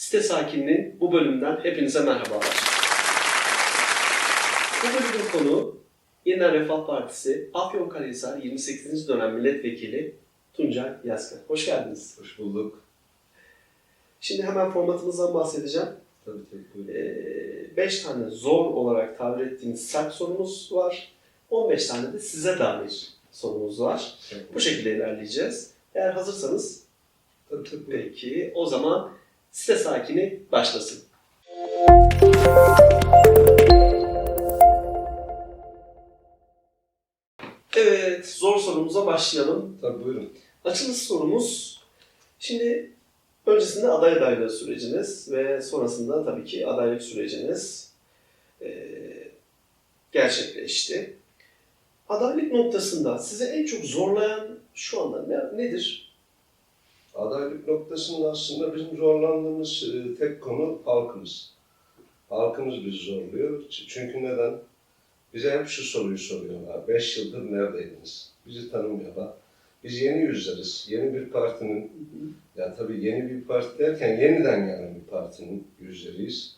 Site sakininin bu bölümünden hepinize merhabalar. Bu bölümün konu Yeniden Refah Partisi Afyonkarahisar 28. dönem milletvekili Tuncay Yazkan. Hoş geldiniz. Hoş bulduk. Şimdi hemen formatımızdan bahsedeceğim. Tabii tabii. buyurun. 5 tane zor olarak tabir ettiğimiz sert sorumuz var. 15 tane de size dair sorumuz var. Bu şekilde ilerleyeceğiz. Eğer hazırsanız Tabii tabii. peki o zaman site sakini başlasın. Evet, zor sorumuza başlayalım. Tabii buyurun. Açılış sorumuz, şimdi öncesinde aday adaylığı süreciniz ve sonrasında tabii ki adaylık süreciniz eee, gerçekleşti. Adaylık noktasında size en çok zorlayan şu anda ne, nedir? Adaylık noktasında aslında bizim zorlandığımız e, tek konu halkımız. Halkımız bizi zorluyor. Çünkü neden? Bize hep şu soruyu soruyorlar. Beş yıldır neredeydiniz? Bizi tanımıyorlar. Biz yeni yüzleriz. Yeni bir partinin, ya tabii yeni bir parti derken yeniden yani bir partinin yüzleriyiz.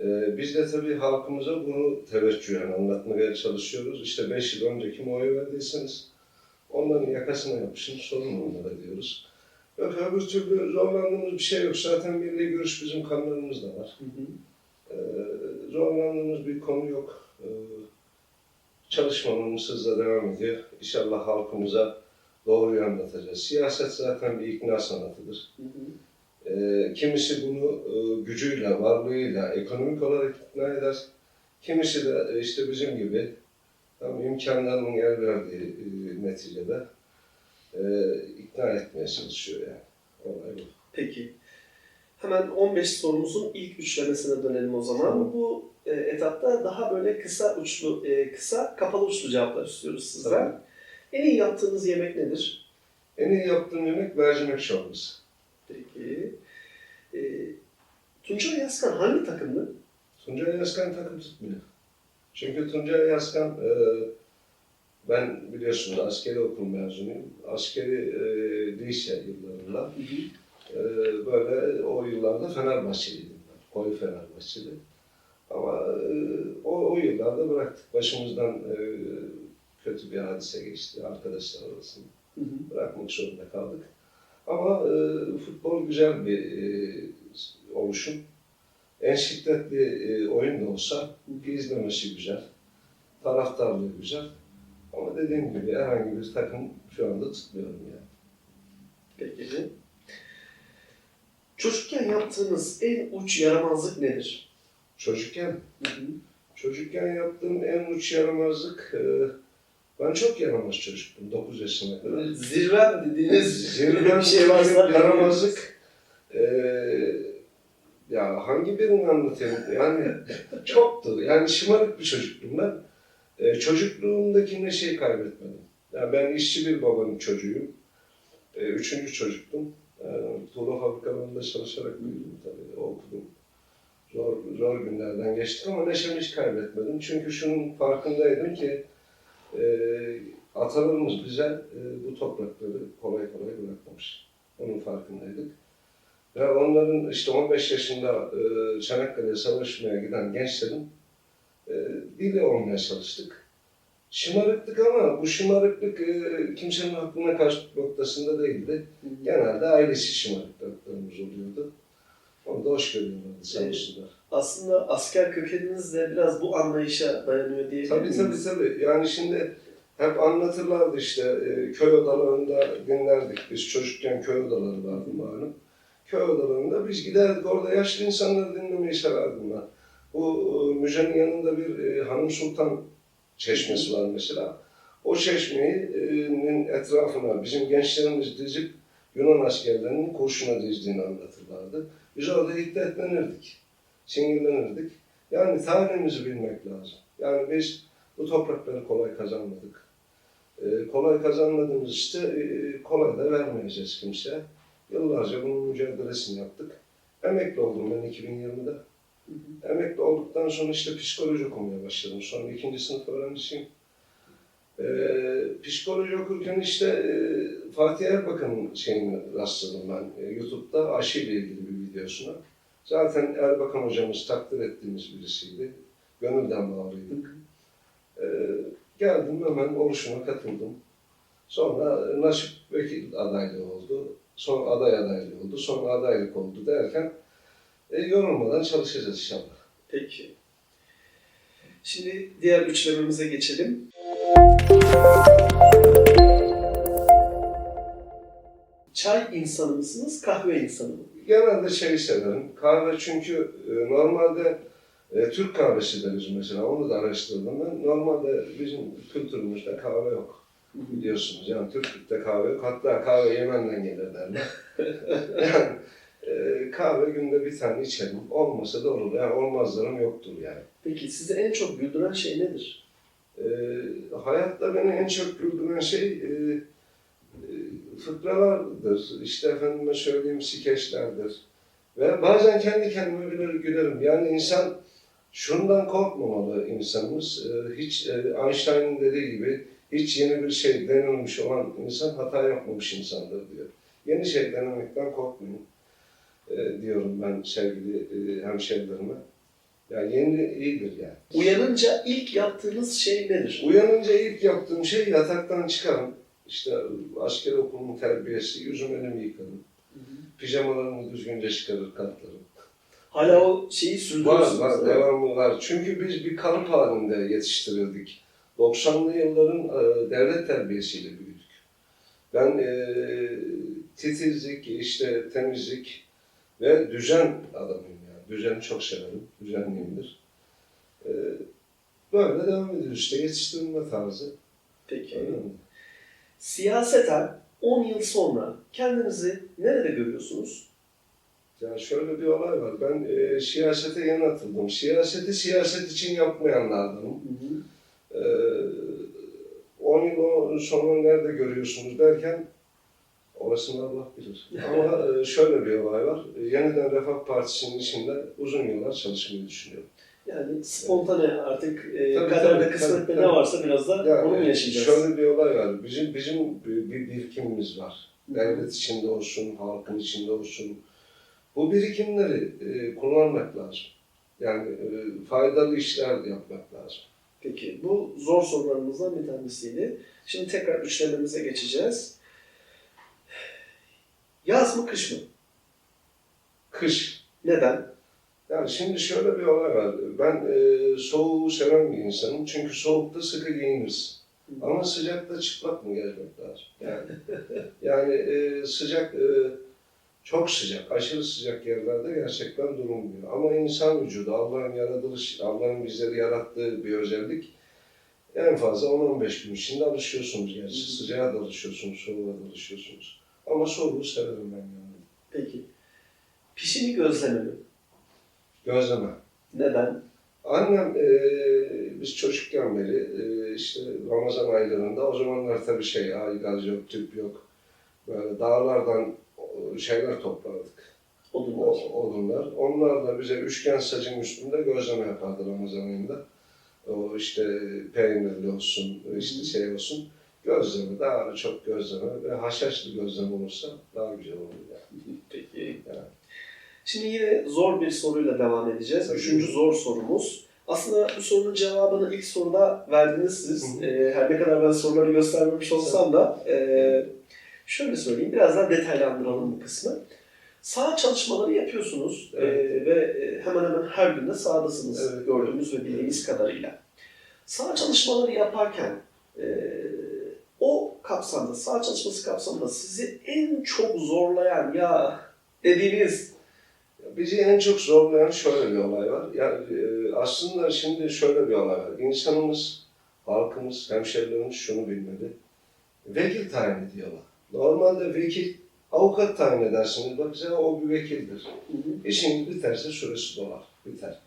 Ee, biz de tabii halkımıza bunu teveccühen anlatmaya çalışıyoruz. İşte beş yıl önce kime oy verdiyseniz onların yakasına yapışın, sorun onlara diyoruz. Yok öbür türlü zorlandığımız bir şey yok. Zaten milli görüş bizim kanlarımızda var. Ee, zorlandığımız bir konu yok. Ee, çalışmamız hızla devam ediyor. İnşallah halkımıza doğruyu anlatacağız. Siyaset zaten bir ikna sanatıdır. Ee, kimisi bunu e, gücüyle, varlığıyla, ekonomik olarak ikna eder. Kimisi de e, işte bizim gibi tam imkanlarının el verdiği e, neticede e, ikna etmeye çalışıyor yani. Olay bu. Peki. Hemen 15 sorumuzun ilk üçlemesine dönelim o zaman. Tamam. Bu e, etapta daha böyle kısa uçlu, e, kısa kapalı uçlu cevaplar istiyoruz sizden. Tamam. En iyi yaptığınız yemek nedir? En iyi yaptığım yemek mercimek çorbası. Peki. E, Tuncay Yazkan hangi takımlı? Tuncay Yazkan takım tutmuyor. Çünkü Tuncay Yazkan, e, ben biliyorsunuz askeri okul mezunuyum. Askeri e, lise yıllarında e, böyle o yıllarda Fenerbahçeliydim ben. Koyu Fenerbahçeli. Ama e, o, o yıllarda bıraktık. Başımızdan e, kötü bir hadise geçti arkadaşlar arasında. Hı hı. Bırakmak zorunda kaldık. Ama e, futbol güzel bir e, oluşum. En şiddetli e, oyun da olsa izlemesi güzel. Taraftarlığı güzel. Ama dediğim gibi herhangi bir takım şu anda tutmuyorum yani. Peki. Çocukken yaptığınız en uç yaramazlık nedir? Çocukken, Hı hı. çocukken yaptığım en uç yaramazlık, e, ben çok yaramaz çocuktum 9 yaşına kadar. Zirvem dediğiniz Zirvem bir şey varsa yaramazlık. e, ya hangi birini anlatayım? Yani çoktu. Yani şımarık bir çocuktum ben. E, çocukluğumdaki neşeyi kaybetmedim. Yani ben işçi bir babanın çocuğuyum. E, üçüncü çocuktum. E, tuğla fabrikalarında çalışarak büyüdüm tabii, okudum. Zor, zor günlerden geçtik ama neşemi hiç kaybetmedim. Çünkü şunun farkındaydım ki e, atalarımız bize e, bu toprakları kolay kolay bırakmamış. Onun farkındaydık. Ve onların işte 15 yaşında e, Çanakkale'ye savaşmaya giden gençlerin dili olmaya çalıştık. Şımarıktık ama bu şımarıklık e, kimsenin aklına kaçtık noktasında değildi. Genelde ailesi şımarıklıklarımız oluyordu. Onu da hoş görüyorlardı olsunlar. Aslında asker kökeniniz de biraz bu anlayışa dayanıyor diye. Tabii tabii tabii. Yani şimdi hep anlatırlardı işte e, köy odalarında dinlerdik. Biz çocukken köy odaları vardı malum. Köy odalarında biz giderdik orada yaşlı insanları dinlemeyi severdim ben. Bu e, müzenin yanında bir e, Hanım Sultan çeşmesi var mesela. O çeşmenin etrafına bizim gençlerimiz dizip Yunan askerlerinin kurşuna dizdiğini anlatırlardı. Biz orada hiddetlenirdik, sinirlenirdik. Yani tarihimizi bilmek lazım. Yani biz bu toprakları kolay kazanmadık. Ee, kolay kazanmadığımız işte e, kolay da vermeyeceğiz kimseye. Yıllarca bunun mücadelesini yaptık. Emekli oldum ben 2020'de. Emekli olduktan sonra işte psikoloji okumaya başladım. Sonra ikinci sınıf öğrencisiyim. Ee, psikoloji okurken işte e, Fatih Erbakan'ın şeyini rastladım ben. E, YouTube'da aşıyla ilgili bir videosuna. Zaten Erbakan hocamız takdir ettiğimiz birisiydi. Gönülden bağlıydık. Ee, geldim hemen oluşuma katıldım. Sonra Naşip Vekil adaylığı oldu. Sonra aday adaylığı oldu. Sonra adaylık oldu derken e, yorulmadan çalışacağız inşallah. Peki. Şimdi diğer üçlememize geçelim. Çay insanı mısınız, kahve insanı mı? Genelde şeyi severim. Kahve çünkü e, normalde e, Türk kahvesi deriz mesela. Onu da araştırdım ben. Normalde bizim kültürümüzde kahve yok. Biliyorsunuz yani Türklükte kahve yok. Hatta kahve Yemen'den gelir derler. yani e, kahve günde bir tane içerim. Olmasa da olur. Yani olmazlarım yoktur yani. Peki sizi en çok güldüren şey nedir? E, hayatta beni en çok güldüren şey e, e, fıkralardır. İşte efendime söyleyeyim skeçlerdir. Ve bazen kendi kendime bile gülerim. Yani insan şundan korkmamalı insanımız. E, hiç e, Einstein'ın dediği gibi hiç yeni bir şey denilmiş olan insan hata yapmamış insandır diyor. Yeni şey denemekten korkmayın e, diyorum ben sevgili e, hemşerilerime. Yani yeni iyidir yani. Uyanınca ilk yaptığınız şey nedir? Uyanınca ilk yaptığım şey yataktan çıkarım. İşte asker okulunun terbiyesi, yüzüm elimi yıkarım. Pijamalarımı düzgünce çıkarır katlarım. Hala o şeyi Var, sürdürüyorsunuz. var, mi? devamı var. Çünkü biz bir kalıp halinde yetiştirildik. 90'lı yılların e, devlet terbiyesiyle büyüdük. Ben e, titizlik, işte temizlik ve düzen adamıyım yani. Düzeni çok severim, düzenliyimdir. E, böyle devam ediyoruz işte yetiştirilme tarzı. Peki. Öyle mi? Siyaseten 10 yıl sonra kendinizi nerede görüyorsunuz? Yani şöyle bir olay var. Ben e, siyasete yeni atıldım. Siyaseti siyaset için yapmayanlardanım. E, 10 yıl sonra nerede görüyorsunuz derken orasını Allah bilir. Ama e, şöyle bir olay var. E, Yeniden Refah Partisi'nin içinde uzun yıllar çalışmayı düşünüyorum. Yani spontane artık e, Tabii, kaderde tabii, tabii, ne tabii. varsa biraz da Yani, onu yaşayacağız? Şöyle bir olay var. Bizim bizim bir, bir birikimimiz var. Devlet içinde olsun, halkın içinde olsun. Bu birikimleri e, kullanmak lazım. Yani e, faydalı işler yapmak lazım. Peki bu zor sorularımızdan bir tanesiydi. Şimdi tekrar üçlememize geçeceğiz. Yaz mı kış mı? Kış. Neden? Yani şimdi şöyle bir olay var. Ben e, soğuğu seven bir insanım. Çünkü soğukta sıkı giyiniriz. Ama sıcakta çıplak mı gezmek lazım? Yani, yani e, sıcak, e, çok sıcak, aşırı sıcak yerlerde gerçekten durulmuyor. Ama insan vücudu, Allah'ın yaratılış, Allah'ın bizleri yarattığı bir özellik. En fazla 10-15 gün içinde alışıyorsunuz gerçi. Sıcağa da alışıyorsunuz, soğuğa da alışıyorsunuz. Ama soğuğu severim ben yani. Peki. Pişini gözleme mi? Gözleme. Neden? Annem e, biz çocukken beri e, işte Ramazan aylarında o zamanlar tabii şey ay gaz yok, tüp yok. Böyle dağlardan o, şeyler toplardık. O, Odunlar. odunlar. Onlar da bize üçgen sacın üstünde gözleme yapardı Ramazan ayında. O işte peynirli olsun, işte şey olsun. Gözleme, daha çok gözleme ve haşhaşlı gözleme olursa daha güzel olur yani. Peki. Yani. Şimdi yine zor bir soruyla devam edeceğiz. Tabii. Üçüncü zor sorumuz. Aslında bu sorunun cevabını ilk soruda verdiniz siz. Hı. Ee, her ne kadar ben soruları göstermemiş olsam da e, şöyle söyleyeyim, biraz daha detaylandıralım bu kısmı. Saha çalışmaları yapıyorsunuz e, Evet. ve e, hemen hemen her gün de sahadasınız Evet. gördüğümüz ve bildiğimiz kadarıyla. Saha çalışmaları yaparken e, o kapsamda, saha çalışması kapsamında sizi en çok zorlayan ya dediğiniz Bizi en çok zorlayan şöyle bir olay var. Yani e, aslında şimdi şöyle bir olay var. İnsanımız, halkımız, hemşerilerimiz şunu bilmeli. Vekil tayin ediyorlar. Normalde vekil avukat tayin edersiniz. Bak size o bir vekildir. İşin biterse süresi dolar. Biter.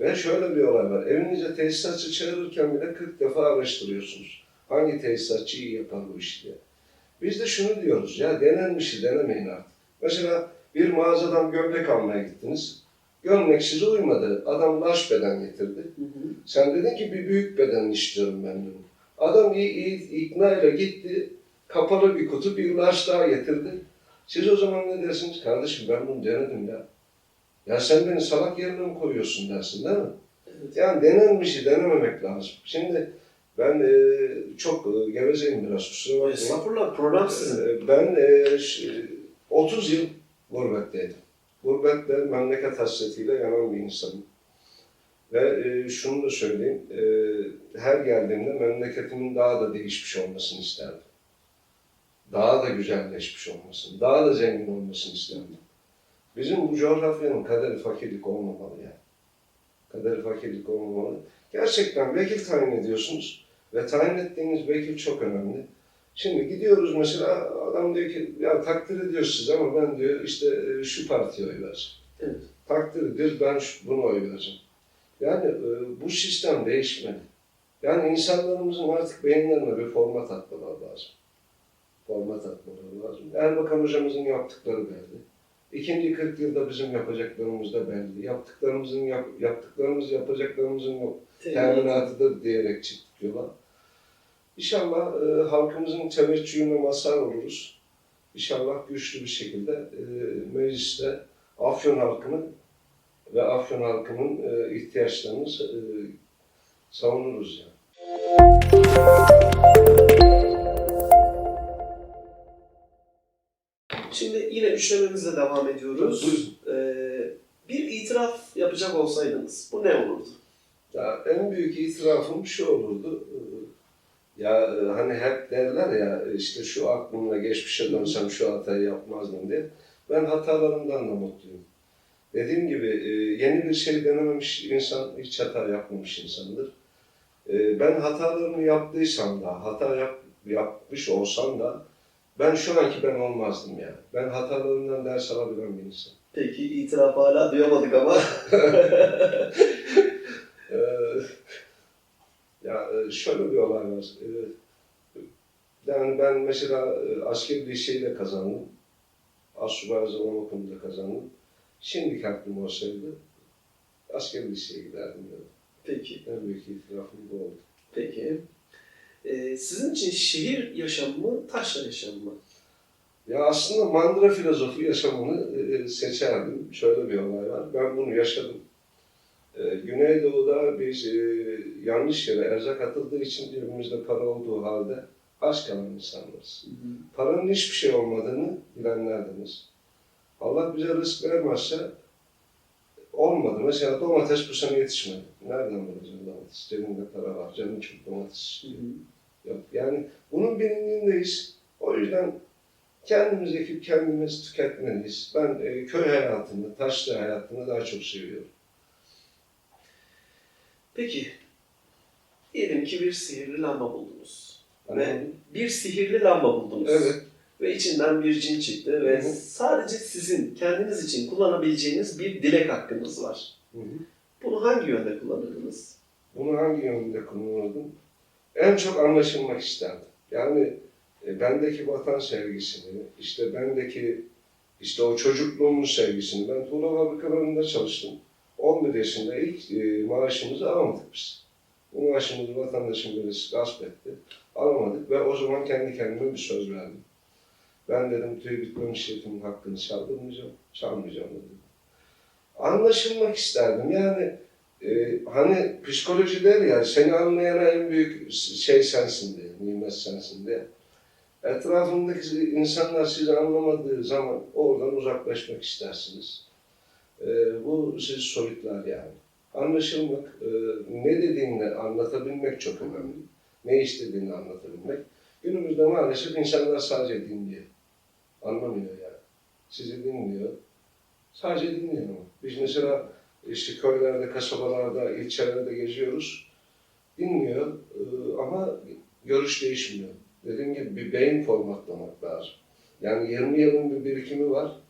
Ve şöyle bir olay var. Evinize tesisatçı çağırırken bile 40 defa araştırıyorsunuz. Hangi tesisatçı iyi yapar bu işi diye. Biz de şunu diyoruz ya denenmişi denemeyin artık. Mesela bir mağazadan gömlek almaya gittiniz. Gömlek size uymadı. Adam large beden getirdi. Sen dedin ki bir büyük beden istiyorum ben dedim. Adam iyi, iyi ikna ile gitti. Kapalı bir kutu bir large daha getirdi. Siz o zaman ne dersiniz? Kardeşim ben bunu denedim ya. Ya sen beni salak yerine mi koyuyorsun dersin değil mi? Evet. Yani denen bir şey denememek lazım. Şimdi ben e, çok e, gevezeyim biraz kusura bakma. Estağfurullah program sizin. E, Ben e, ş- 30 yıl gurbetteydim. Gurbetle memleket hasretiyle yanan bir insanım. Ve e, şunu da söyleyeyim, e, her geldiğimde memleketimin daha da değişmiş olmasını isterdim. Daha da güzelleşmiş olmasını, daha da zengin olmasını isterdim. Bizim bu coğrafyanın kaderi fakirlik olmamalı yani. Kaderi fakirlik olmamalı. Gerçekten vekil tayin ediyorsunuz ve tayin ettiğiniz vekil çok önemli. Şimdi gidiyoruz mesela adam diyor ki ya takdir ediyoruz siz ama ben diyor işte e, şu partiye oy vereceğim. Evet. Takdir ediyoruz ben şu, buna oy vereceğim. Yani e, bu sistem değişmeli. Yani insanlarımızın artık beyinlerine bir format atmaları lazım. Format atmaları lazım. Erbakan hocamızın yaptıkları belli. İkinci 40 yılda bizim yapacaklarımız da belli. Yaptıklarımızın yap, yaptıklarımız yapacaklarımızın yok teminatıdır diyerek çıktık yola. İnşallah e, halkımızın teveccühüne mazhar oluruz. İnşallah güçlü bir şekilde e, mecliste Afyon halkını ve Afyon halkının e, ihtiyaçlarını e, savunuruz yani. Şimdi yine üçlememizle devam ediyoruz. Ee, bir itiraf yapacak olsaydınız bu ne olurdu? Ya en büyük itirafım şu olurdu. e, Ya e, hani hep derler ya işte şu aklımla geçmişe dönsem şu hatayı yapmazdım diye. Ben hatalarımdan da mutluyum. Dediğim gibi e, yeni bir şey denememiş insan hiç hata yapmamış insandır. E, Ben hatalarımı yaptıysam da, hata yap, yapmış olsam da ben şu anki ben olmazdım yani. Ben hatalarımdan ders alabilen bir insan. Peki itiraf hala duyamadık ama. Ya e, şöyle bir olay var. Ee, Yani ben mesela e, askeri liseyi kazandım. Asubay zaman okulunu da kazandım. Şimdiki aklım olsaydı askeri liseye giderdim. Yani. Peki, En büyük itirafım bu oldu. peki. Ee, sizin için şehir yaşamı mı, taşra yaşamı mı? Ya aslında mandıra filozofu yaşamını e, seçerdim. Şöyle bir olay var. Ben bunu yaşadım. E, Güneydoğu'da biz e, yanlış yere erzak atıldığı için cebimizde para olduğu halde aç kalan insanlarız. Paranın hiçbir şey olmadığını bilenlerdiniz. Allah bize rızık vermezse olmadı. Mesela domates bu sene yetişmedi. Nereden bulacağım domates? Cebimde para var. Canım çok domates istiyor. Yok. Yani bunun bilincindeyiz. O yüzden kendimiz ekip kendimiz tüketmeliyiz. Ben e, köy hayatını, taşlı hayatını daha çok seviyorum. Peki, diyelim ki bir sihirli lamba buldunuz. Ve Anladın mı? bir sihirli lamba buldunuz. Evet. Ve içinden bir cin çıktı ve Hı hı. sadece sizin kendiniz için kullanabileceğiniz bir dilek hakkınız var. Hı hı. Bunu hangi yönde kullanırdınız? Bunu hangi yönde kullanırdım? En çok anlaşılmak isterdim. Yani e, bendeki vatan sevgisini, işte bendeki işte o çocukluğumun sevgisini. Ben tuğla fabrikalarında çalıştım. 11 yaşında ilk e, maaşımızı alamadık biz. Bu maaşımızı vatandaşın birisi gasp etti. Alamadık ve o zaman kendi kendime bir söz verdim. Ben dedim tüy bitmemiş yetimin hakkını çaldırmayacağım, çalmayacağım dedim. Anlaşılmak isterdim. Yani ee, hani psikoloji der ya, seni anlayana en büyük şey sensin diye, nimet sensin diye. Etrafındaki insanlar sizi anlamadığı zaman oradan uzaklaşmak istersiniz. Ee, bu sizi soyutlar yani. Anlaşılmak, e, ne dediğini anlatabilmek çok önemli. Ne istediğini anlatabilmek. Günümüzde maalesef insanlar sadece dinliyor. Anlamıyor yani. Sizi dinliyor. Sadece dinliyor ama. Biz mesela işte köylerde, kasabalarda, ilçelerde geziyoruz. Dinliyor e, ama görüş değişmiyor. Dediğim gibi bir beyin formatlamak lazım. Yani 20 yılın bir birikimi var.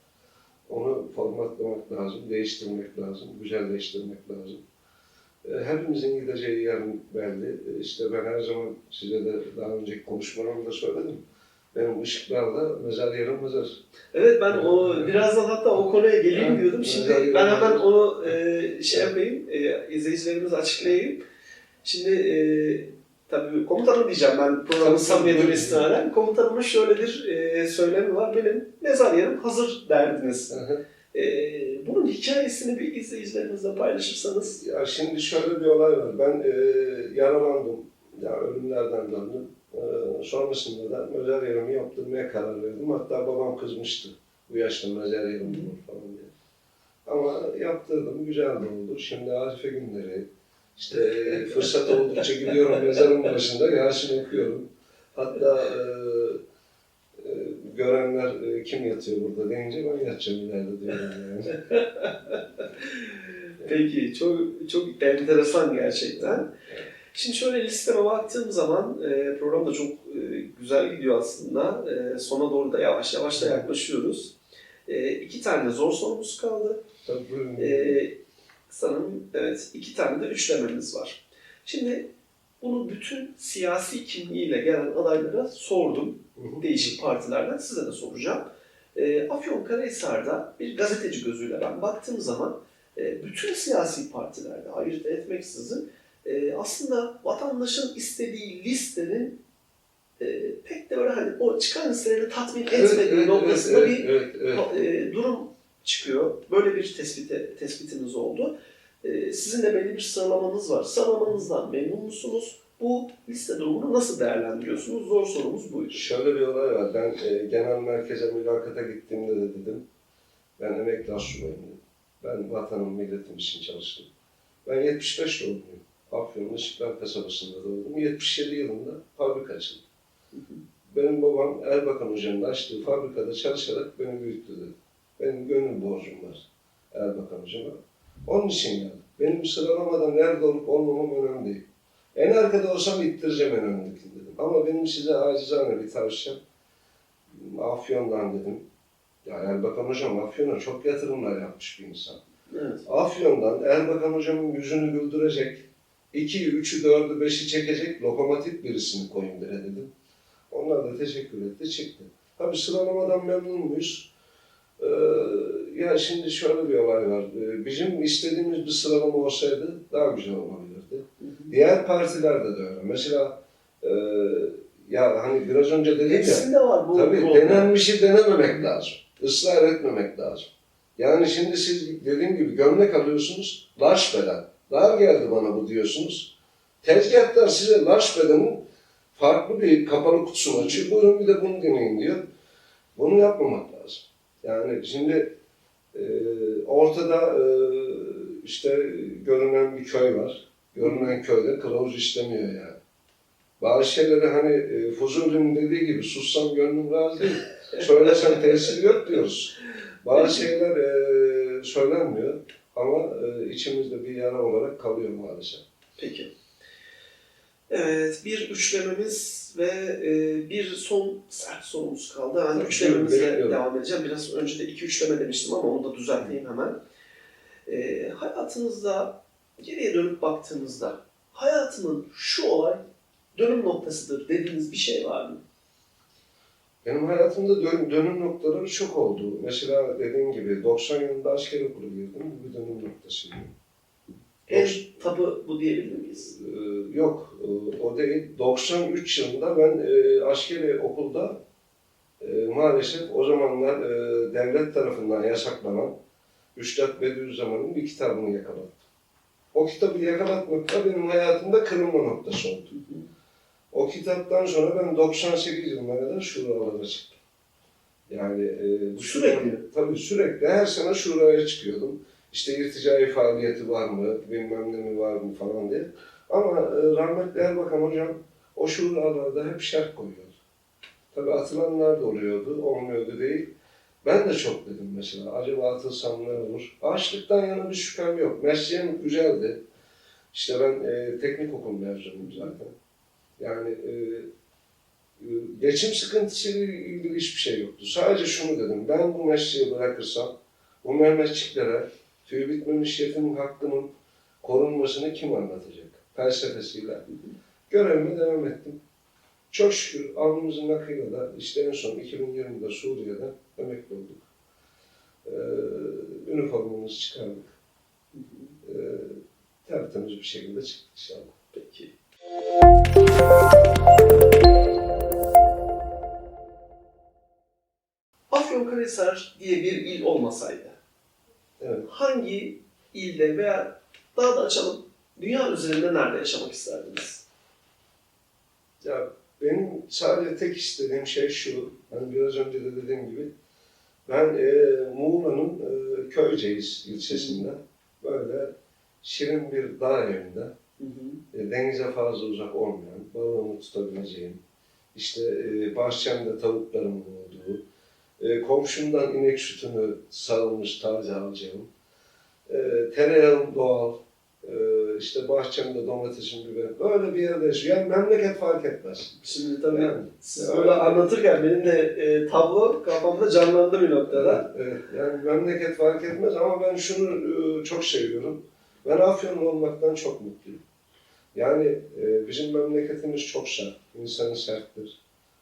Onu formatlamak lazım, değiştirmek lazım, güzelleştirmek lazım. E, Hepimizin gideceği yer belli. E, İşte ben her zaman size de daha önceki konuşmalarımda söyledim. Benim ışıklarda mezar yerim mezar. Evet ben o birazdan hatta o konuya geleyim Evet, diyordum. Şimdi ben hemen onu e, şey yapayım, e, izleyicilerimize açıklayayım. Şimdi e, tabii komutanım diyeceğim ben programın samimiyetine istinaden. Komutanımın şöyle bir e, söylemi var. Benim mezar yerim hazır derdiniz. E, bunun hikayesini bir izleyicilerimizle paylaşırsanız. Ya şimdi şöyle bir olay var. Ben e, yaralandım. Ya ölümlerden döndüm. E, sonrasında da yerimi yaptırmaya karar verdim. Hatta babam kızmıştı. Bu yaşta yerim olur falan diye. Ama yaptırdım. Güzel de oldu. Şimdi Arife günleri. İşte e, fırsat oldukça gidiyorum mezarın başında. Yasin okuyorum. Hatta e, e, görenler e, kim yatıyor burada deyince ben yatacağım ileride diyorum yani. Peki çok çok enteresan gerçekten. Şimdi şöyle listeme baktığım zaman e, program da çok e, güzel gidiyor aslında. E, sona doğru da yavaş yavaş da yaklaşıyoruz. E, iki tane zor sorumuz kaldı. Tabii. E, sanırım evet iki tane de üçlememiz var. Şimdi bunu bütün siyasi kimliğiyle gelen adaylara sordum. Hı hı. Değişik partilerden size de soracağım. E, Afyonkarahisar'da bir gazeteci gözüyle ben baktığım zaman e, bütün siyasi partilerde ayırt etmeksizin e, aslında vatandaşın istediği listenin e, pek de böyle hani o çıkan listelerini tatmin etmediği noktasında evet, bir evet, evet. e, durum çıkıyor. Böyle bir tespite, tespitiniz oldu. E, sizin de belli bir sıralamanız var. Sıralamanızdan memnun musunuz? Bu liste durumunu nasıl değerlendiriyorsunuz? Zor sorumuz buydu. Şöyle bir olay var. Ben e, genel merkeze mülakata gittiğimde de dedim. Ben emekli asubayım dedim. Ben vatanım, milletim için çalıştım. Ben 75 doğumluyum. Afyon'un Işıklar kasabasında doğdum. 77 yılında fabrika açıldı. Benim babam Erbakan hocamın açtığı fabrikada çalışarak beni büyüttü dedi. Benim gönül borcum var Erbakan hocama. Onun için geldim. Benim sıralamada nerede olup olmamam önemli değil. En arkada olsam ittireceğim en öndeki dedim. Ama benim size acizane bir tavsiyem Afyon'dan dedim. Ya Erbakan hocam Afyon'a çok yatırımlar yapmış bir insan. Evet. Afyon'dan Erbakan hocamın yüzünü güldürecek, 2'yi, 3'ü, 4'ü, 5'i çekecek lokomotif birisini koyun bire dedim. Onlar da teşekkür etti, çıktı. Tabii sıralamadan memnun muyuz? Ee, ya şimdi şöyle bir olay var. Ee, bizim istediğimiz bir sıralama olsaydı daha güzel olabilirdi. Diğer partilerde de öyle. Mesela e, ya hani biraz önce dedim ya, Hepsinde var bu Tabii problem. denenmişi denememek lazım. Israr etmemek lazım. Yani şimdi siz dediğim gibi gömlek alıyorsunuz, large beden. Dar geldi bana bu diyorsunuz. Tezgahtar size large bedenin farklı bir kapalı kutusunu açıyor. Buyurun bir de bunu deneyin diyor. Bunu yapmamak lazım. Yani şimdi e, ortada e, işte görünen bir köy var. Görünen köyde kılavuz istemiyor yani. Bazı şeyleri hani e, Fuzuli'nin dediği gibi sussam gönlüm razı değil. Söylesem tesir yok diyoruz. Bazı şeyler e, söylenmiyor ama e, içimizde bir yara olarak kalıyor maalesef. Peki. Evet, bir üçlememiz ve e, bir son sert sorumuz kaldı. Ben üçlememizle bekliyorum. devam edeceğim. Biraz önce de iki üçleme demiştim ama onu da düzelteyim hemen. E, hayatınızda geriye dönüp baktığınızda hayatımın şu olay dönüm noktasıdır dediğiniz bir şey var mı? Benim hayatımda dön- dönüm noktaları çok oldu. Mesela dediğim gibi 90 yılında asker okulu girdim. Bu bir dönüm noktasıydı. En Doksan- tapı bu diyebilir miyiz? Ee, yok, e, o değil. 93 yılında ben e, askeri okulda e, maalesef o zamanlar e, devlet tarafından yasaklanan Üstad Bediüzzaman'ın bir kitabını yakalattım. O kitabı yakalatmak da benim hayatımda kırılma noktası oldu. O kitaptan sonra ben 98 yılına kadar şuralara çıktım. Yani e, bu Sürekli? şura- Tabii sürekli. Her sene şuraya çıkıyordum. İşte irticai faaliyeti var mı, bilmem ne mi var mı falan diye. Ama e, rahmetli Erbakan hocam o şuralarda hep şart koyuyordu. Tabii atılanlar da oluyordu, olmuyordu değil. Ben de çok dedim mesela, acaba atılsam ne olur? Açlıktan yana bir şüphem yok. Mesleğim güzeldi. İşte ben e, teknik okul mezunuyum zaten. Yani e, e, geçim sıkıntısıyla ilgili hiçbir şey yoktu. Sadece şunu dedim, ben bu mesleği bırakırsam bu Mehmetçiklere tüy bitmemiş yetimin hakkının korunmasını kim anlatacak? Felsefesiyle. Görevime devam ettim. Çok şükür alnımızın akıyla da işte en son 2020'de Suriye'den emekli olduk. Ee, üniformamızı çıkardık. Ee, tertemiz bir şekilde çıktık inşallah. Peki. Afyonkarahisar diye bir il olmasaydı, Evet. hangi ilde veya daha da açalım dünya üzerinde nerede yaşamak isterdiniz? Ya benim sadece tek istediğim şey şu, hani biraz önce de dediğim gibi, ben e, Muğla'nın e, Köyceğiz ilçesinde böyle şirin bir dağ evinde, e, denize fazla uzak olmayan, balığımı tutabileceğim, işte e, bahçemde tavuklarımın olduğu, e, komşumdan inek sütünü sağılmış taze alacağım, e, tereyağım doğal, e, işte bahçemde domatesim, biber, böyle bir yerde yaşıyor. Yani memleket fark etmez. Şimdi tabii Yani, siz Evet. böyle anlatırken benim de e, tablo kafamda canlandı bir noktada. Evet, yani memleket fark etmez ama ben şunu e, çok seviyorum. Ben Afyonlu olmaktan çok mutluyum. Yani e, bizim memleketimiz çok sert, insanı serttir,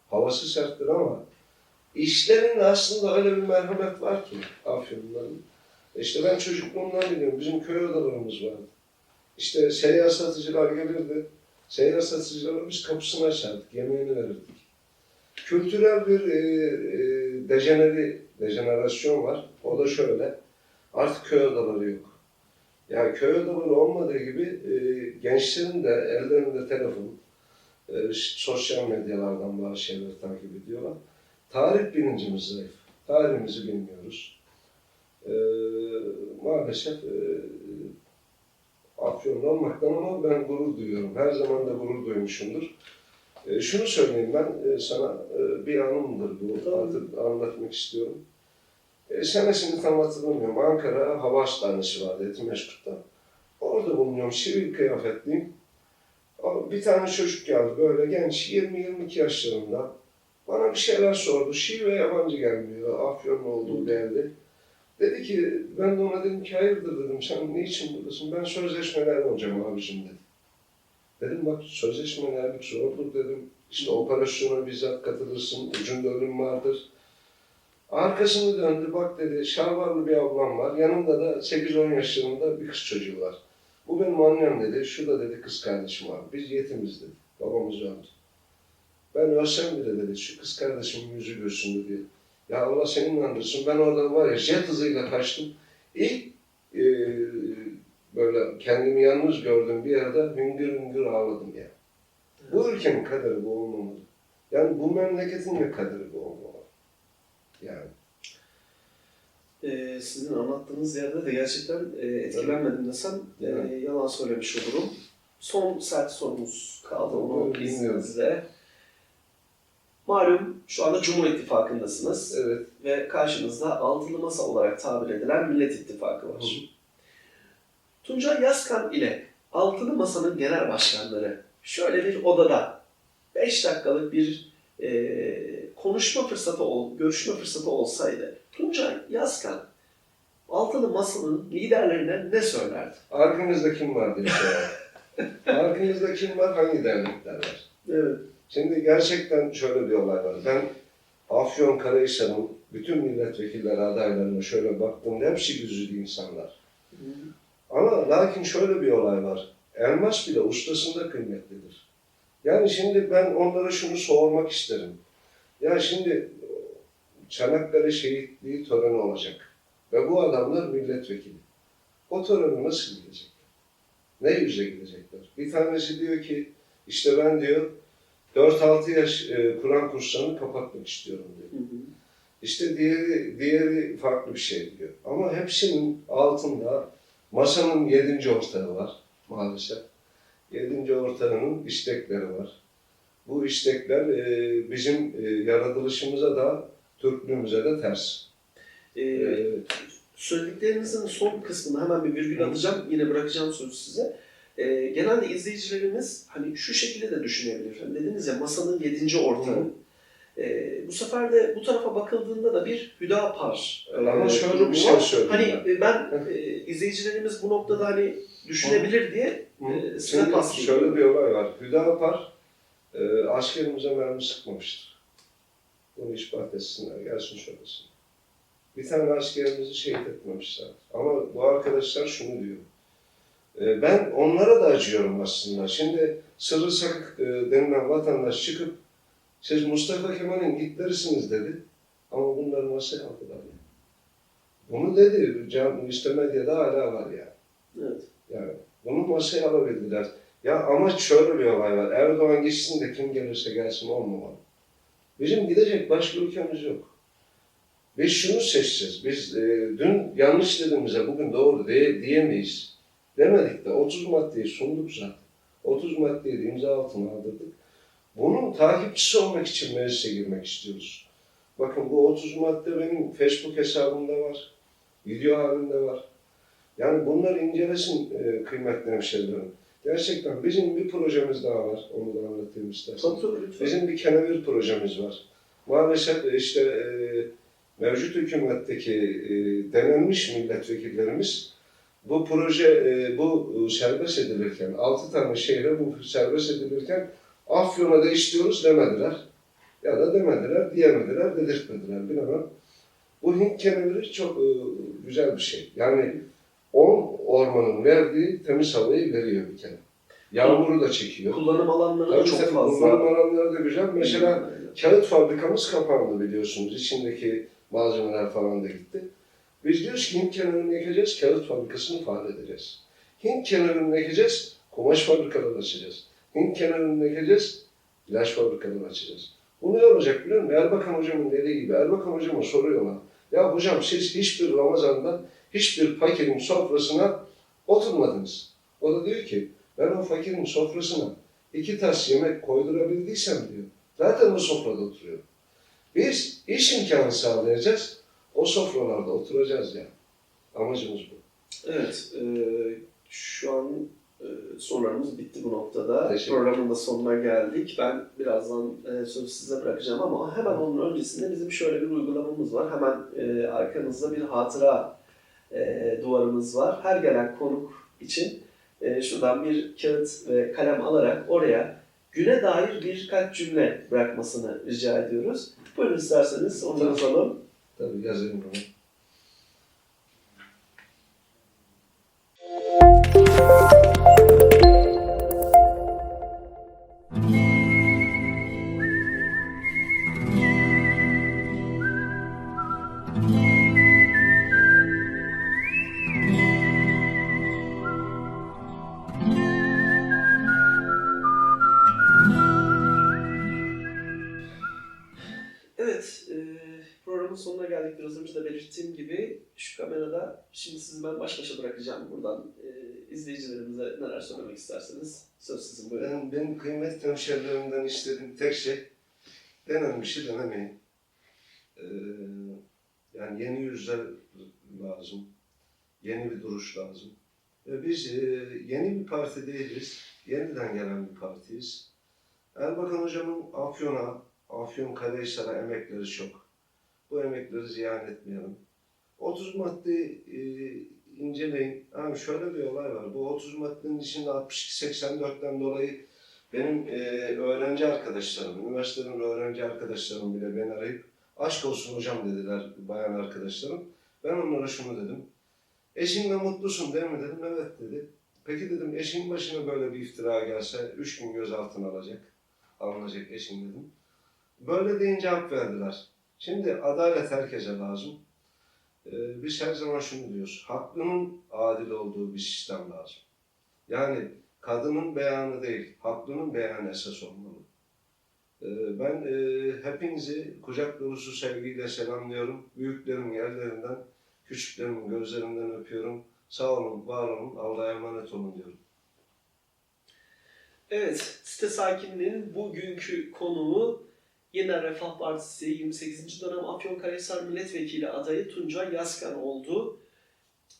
havası serttir ama işlerinde aslında öyle bir merhamet var ki Afyonluların. İşte ben çocukluğumdan biliyorum, bizim köy odalarımız vardı. İşte seyyar satıcılar gelirdi, seyyar satıcılara biz kapısını açardık, yemeğini verirdik. Kültürel bir e, e, dejeneri, dejenerasyon var. O da şöyle, artık köy odaları yok. Yani köy odaları olmadığı gibi e, gençlerin de ellerinde telefon, e, sosyal medyalardan bazı şeyleri takip ediyorlar. Tarih bilincimiz zayıf. Tarihimizi bilmiyoruz. E, maalesef e, Afyon'da olmaktan ama ben gurur duyuyorum. Her zaman da gurur duymuşumdur. E, şunu söyleyeyim ben e, sana e, bir anımdır bu. Tabii. Artık anlatmak istiyorum. E, senesini tam hatırlamıyorum. Ankara Hava Hastanesi vardı Etimeşkurt'ta. Orada bulunuyorum. Sivil kıyafetliyim. Bir tane çocuk geldi böyle genç 20-22 yaşlarında. Bana bir şeyler sordu. Şive yabancı gelmiyor. Afyonlu olduğu belli. Dedi ki ben de ona dedim ki hayırdır dedim sen ne için buradasın? Ben sözleşmeler olacağım abicim dedi. Dedim bak sözleşmelerlik zordur dedim. İşte operasyona bizzat katılırsın, ucunda ölüm vardır. Arkasını döndü bak dedi şalvarlı bir ablam var. Yanında da 8-10 yaşlarında bir kız çocuğu var. Bu benim annem dedi. Şu da dedi kız kardeşim var. Biz yetimiz dedi. Babamız öldü. Ben ölsem bile dedi şu kız kardeşimin yüzü gülsün dedi. Ya Allah senin inandırsın. Ben orada var ya jet hızıyla kaçtım. İlk e, böyle kendimi yalnız gördüğüm bir yerde hüngür hüngür ağladım ya. Bu ülkenin kaderi bu olmamalı. Yani bu memleketin de kaderi bu olmamalı. Yani. E, sizin anlattığınız yerde de gerçekten e, etkilenmedim desem e, Evet. yalan söylemiş olurum. Son sert sorumuz kaldı onu Buyurun, dinliyorum. Malum şu anda Cumhur İttifakı'ndasınız Evet. ve karşınızda altılı masa olarak tabir edilen Millet İttifakı var. Hı hı. Tuncay Yazkan ile altılı masanın genel başkanları şöyle bir odada 5 dakikalık bir e, konuşma fırsatı, ol, görüşme fırsatı olsaydı Tuncay Yazkan altılı masanın liderlerine ne söylerdi? Arkanızda kim var diye sorar. Arkanızda kim var? Hangi dernekler var? Evet. Şimdi gerçekten şöyle bir olay var. Ben Afyon Karahisar'ın bütün milletvekilleri adaylarına şöyle baktığımda hepsi güzide insanlar. Ama lakin şöyle bir olay var. Elmas bile ustasında kıymetlidir. Yani şimdi ben onlara şunu sormak isterim. Ya şimdi Çanakkale şehitliği töreni olacak. Ve bu adamlar milletvekili. O töreni nasıl gidecekler? Ne yüze gidecekler? Bir tanesi diyor ki işte ben diyor 4-6 yaş e, Kur'an kurslarını kapatmak istiyorum diyor. Hı hı. İşte diğeri, diğeri farklı bir şey diyor. Ama hepsinin altında masanın yedinci ortağı var maalesef. Yedinci ortağının istekleri var. Bu istekler e, bizim e, yaratılışımıza da, Türklüğümüze de ters. E, E, söylediklerinizin son kısmını hemen bir virgül atacağım. Yine bırakacağım sözü size. Ee, genelde izleyicilerimiz hani şu şekilde de düşünebilir. Hani dediniz ya masanın yedinci ortağı. Ee, bu sefer de bu tarafa bakıldığında da bir Hüdapar. Ama e, şöyle bir şey söyleyeyim Hani e, ben e, izleyicilerimiz bu noktada hani düşünebilir diye e, size pas şöyle bir olay var. Hüdapar e, askerimize mermi sıkmamıştır. Bunu ispat etsinler, gelsin söylesin. Bir tane askerimizi şehit etmemişler. Ama bu arkadaşlar şunu diyor. E, ben onlara da acıyorum aslında. Şimdi Sırrı Sakık e, denilen vatandaş çıkıp siz Mustafa Kemal'in Hitler'isiniz dedi. Ama bunları masaya aldılar. ya. Bunu dedi, can, işte medyada hala var ya. Evet. Yani bunu masaya alabildiler. Ya ama şöyle bir olay var. Erdoğan gitsin de kim gelirse gelsin olmamalı. Bizim gidecek başka ülkemiz yok. Biz şunu seçeceğiz. Biz e, dün yanlış dediğimize bugün doğru diye, diyemeyiz. Demedik de 30 maddeyi sunduk zaten. 30 maddeyi de imza altına aldırdık. Bunun takipçisi olmak için meclise girmek istiyoruz. Bakın bu 30 madde benim Facebook hesabımda var. Video halinde var. Yani bunları incelesin e, kıymetli hemşehrilerim. Gerçekten bizim bir projemiz daha var. Onu da anlatayım istersen. Tabii tabii lütfen. Bizim bir kenevir projemiz var. Maalesef işte e, mevcut hükümetteki e, denenmiş milletvekillerimiz bu proje e, bu e, serbest edilirken, 6 tane şehre bu serbest edilirken Afyon'a da istiyoruz demediler. Ya da demediler, diyemediler, dedirtmediler bilemem. Bu Hint keneviri çok e, güzel bir şey. Yani 10 ormanın verdiği temiz havayı veriyor bir kere. Yağmuru da çekiyor. Kullanım alanları da çok fazla. kullanım alanları da güzel. Mesela kağıt fabrikamız kapandı biliyorsunuz. İçindeki malzemeler falan da gitti. Biz diyoruz ki Hint kenarını ekeceğiz, kağıt fabrikasını faal edeceğiz. Hint kenarını ekeceğiz, kumaş fabrikaları açacağız. Hint kenarını ekeceğiz, ilaç fabrikaları açacağız. Bu ne olacak biliyor musun? Erbakan hocamın dediği gibi, Erbakan hocama soruyorlar. Ya hocam siz hiçbir Ramazan'da hiçbir fakirin sofrasına oturmadınız. O da diyor ki ben o fakirin sofrasına iki tas yemek koydurabildiysem diyor. Zaten o sofrada oturuyor. Biz iş imkanı sağlayacağız. O sofralarda oturacağız ya. Amacımız bu. Evet, e, şu an e, sorularımız bitti bu noktada. Programın da sonuna geldik. Ben birazdan e, sözü size bırakacağım ama hemen onun öncesinde bizim şöyle bir uygulamamız var. Hemen e, arkanızda bir hatıra e, duvarımız var. Her gelen konuk için e, şuradan bir kağıt ve kalem alarak oraya güne dair birkaç cümle bırakmasını rica ediyoruz. Buyurun isterseniz onu yazalım. Tabii yazayım bunu. Evet, bırakacağım. Buradan e, izleyicilerimize neler söylemek isterseniz söz sizin buyurun. Ben, benim kıymetli hemşerilerimden istediğim tek şey denenmişi denemeyin. Ee, yani yeni yüzler lazım. Yeni bir duruş lazım. Ve biz e, yeni bir parti değiliz. Yeniden gelen bir partiyiz. Erbakan hocamın Afyon'a, Afyon Karahisar'a emekleri çok. Bu emekleri ziyan etmeyelim. 30 maddeyi e, inceleyin. Yani şöyle bir olay var. Bu 30 maddenin içinde 62-84'ten dolayı benim e, öğrenci arkadaşlarım, üniversiteden öğrenci arkadaşlarım bile beni arayıp aşk olsun hocam dediler bayan arkadaşlarım. Ben onlara şunu dedim. Eşinle mutlusun değil mi dedim. Evet dedi. Peki dedim eşin başına böyle bir iftira gelse üç gün gözaltına alacak. Alınacak eşin dedim. Böyle deyince hak verdiler. Şimdi adalet herkese lazım. Ee, biz her zaman şunu diyoruz. Haklının adil olduğu bir sistem lazım. Yani kadının beyanı değil, haklının beyanı esas olmalı. Ee, ben e, hepinizi kucak dolusu sevgiyle selamlıyorum. Büyüklerimin ellerinden, küçüklerimin gözlerinden öpüyorum. Sağ olun, var olun, Allah'a emanet olun diyorum. Evet, site sakinliğinin bugünkü konuğu Yeniden Refah Partisi 28. dönem Afyonkarahisar Milletvekili adayı Tuncay Yaskan oldu.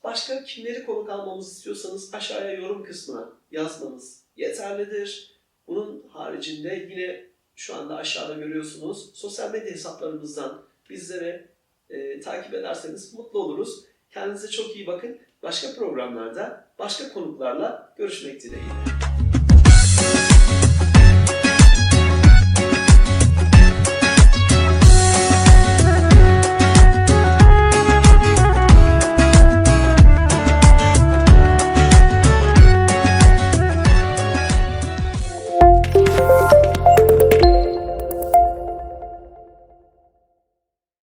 Başka kimleri konuk almamızı istiyorsanız aşağıya yorum kısmına yazmanız yeterlidir. Bunun haricinde yine şu anda aşağıda görüyorsunuz sosyal medya hesaplarımızdan bizlere e, takip ederseniz mutlu oluruz. Kendinize çok iyi bakın. Başka programlarda başka konuklarla görüşmek dileğiyle.